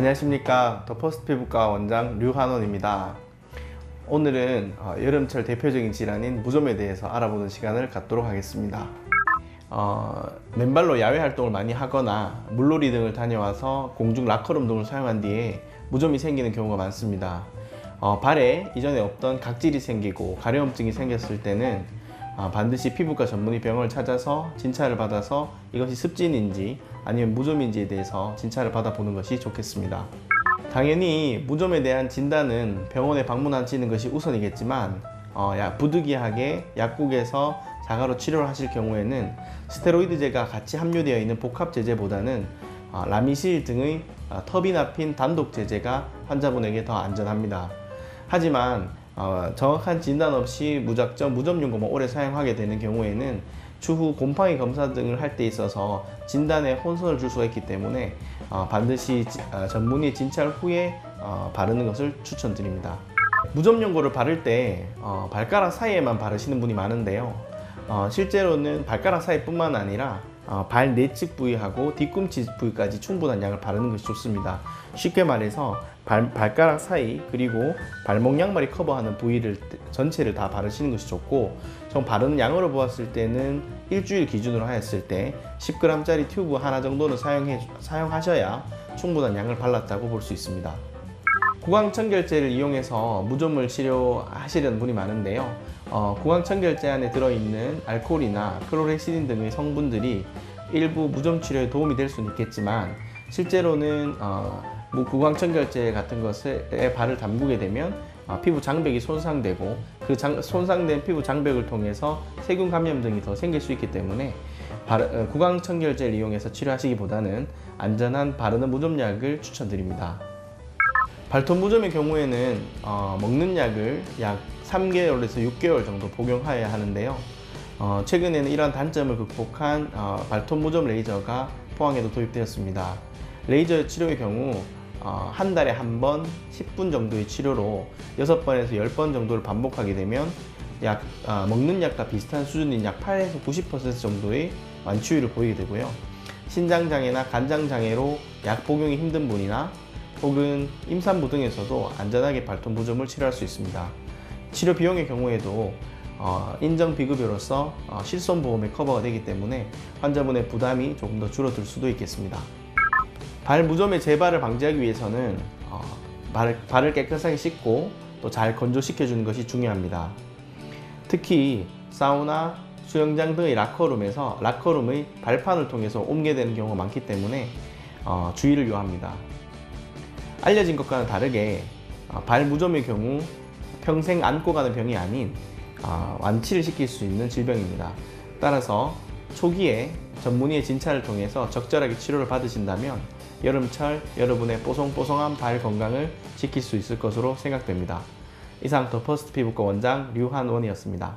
안녕하십니까. 더 퍼스트 피부과 원장 류한원입니다. 오늘은 어, 여름철 대표적인 질환인 무좀에 대해서 알아보는 시간을 갖도록 하겠습니다. 어, 맨발로 야외 활동을 많이 하거나 물놀이 등을 다녀와서 공중 라커룸 등을 사용한 뒤에 무좀이 생기는 경우가 많습니다. 어, 발에 이전에 없던 각질이 생기고 가려움증이 생겼을 때는 아, 반드시 피부과 전문의 병원을 찾아서 진찰을 받아서 이것이 습진인지 아니면 무좀인지에 대해서 진찰을 받아보는 것이 좋겠습니다. 당연히 무좀에 대한 진단은 병원에 방문하시는 것이 우선이겠지만 어, 야- 부득이하게 약국에서 자가로 치료를 하실 경우에는 스테로이드제가 같이 함유되어 있는 복합 제제보다는 어, 라미실 등의 어, 터비나핀 단독 제제가 환자분에게 더 안전합니다. 하지만 어, 정확한 진단 없이 무작정 무좀용고만 오래 사용하게 되는 경우에는 추후 곰팡이 검사 등을 할 때 있어서 진단에 혼선을 줄 수가 있기 때문에 어, 반드시 지- 어, 전문의 진찰 후에 어, 바르는 것을 추천드립니다. 무좀용고를 바를 때 어, 발가락 사이에만 바르시는 분이 많은데요. 어, 실제로는 발가락 사이뿐만 아니라 어, 발 내측 부위하고 뒤꿈치 부위까지 충분한 양을 바르는 것이 좋습니다. 쉽게 말해서 발, 발가락 사이 그리고 발목 양말이 커버하는 부위를 전체를 다 바르시는 것이 좋고 좀 바르는 양으로 보았을 때는 일주일 기준으로 하였을 때 10g짜리 튜브 하나 정도는 사용해, 사용하셔야 충분한 양을 발랐다고 볼 수 있습니다. 구강청결제를 이용해서 무좀을 치료하시려는 분이 많은데요. 어, 구강청결제 안에 들어있는 알코올이나 클로렉시딘 등의 성분들이 일부 무좀 치료에 도움이 될 수는 있겠지만 실제로는 어, 무- 구강청결제 같은 것에 발을 담그게 되면 어, 피부 장벽이 손상되고 그 장- 손상된 피부 장벽을 통해서 세균 감염 등이 더 생길 수 있기 때문에 발- 어, 구강청결제를 이용해서 치료하시기보다는 안전한 바르는 무좀약을 추천드립니다. 발톱 무좀의 경우에는 어, 먹는 약을 약 3개월에서 6개월 정도 복용하여야 하는데요. 어, 최근에는 이러한 단점을 극복한 어, 발톱 무좀 레이저가 포항에도 도입되었습니다. 레이저 치료의 경우 어, 한 달에 한 번 10분 정도의 치료로 6번에서 10번 정도를 반복하게 되면 약 어, 먹는 약과 비슷한 수준인 약 8에서 90% 정도의 완치율을 보이게 되고요. 신장장애나 간장장애로 약 복용이 힘든 분이나 혹은 임산부 등에서도 안전하게 발톱 무좀을 치료할 수 있습니다. 치료 비용의 경우에도 어, 인정 비급여로서 어, 실손보험에 커버가 되기 때문에 환자분의 부담이 조금 더 줄어들 수도 있겠습니다. 발 무좀의 재발을 방지하기 위해서는 어, 발, 발을 깨끗하게 씻고 또 잘 건조시켜 주는 것이 중요합니다. 특히 사우나, 수영장 등의 라커룸에서 라커룸의 발판을 통해서 옮게 되는 경우가 많기 때문에 어, 주의를 요합니다. 알려진 것과는 다르게 어, 발 무좀의 경우 평생 안고 가는 병이 아닌 어, 완치를 시킬 수 있는 질병입니다. 따라서 초기에 전문의의 진찰을 통해서 적절하게 치료를 받으신다면 여름철 여러분의 뽀송뽀송한 발 건강을 지킬 수 있을 것으로 생각됩니다. 이상 더 퍼스트 피부과 원장 류한원이었습니다.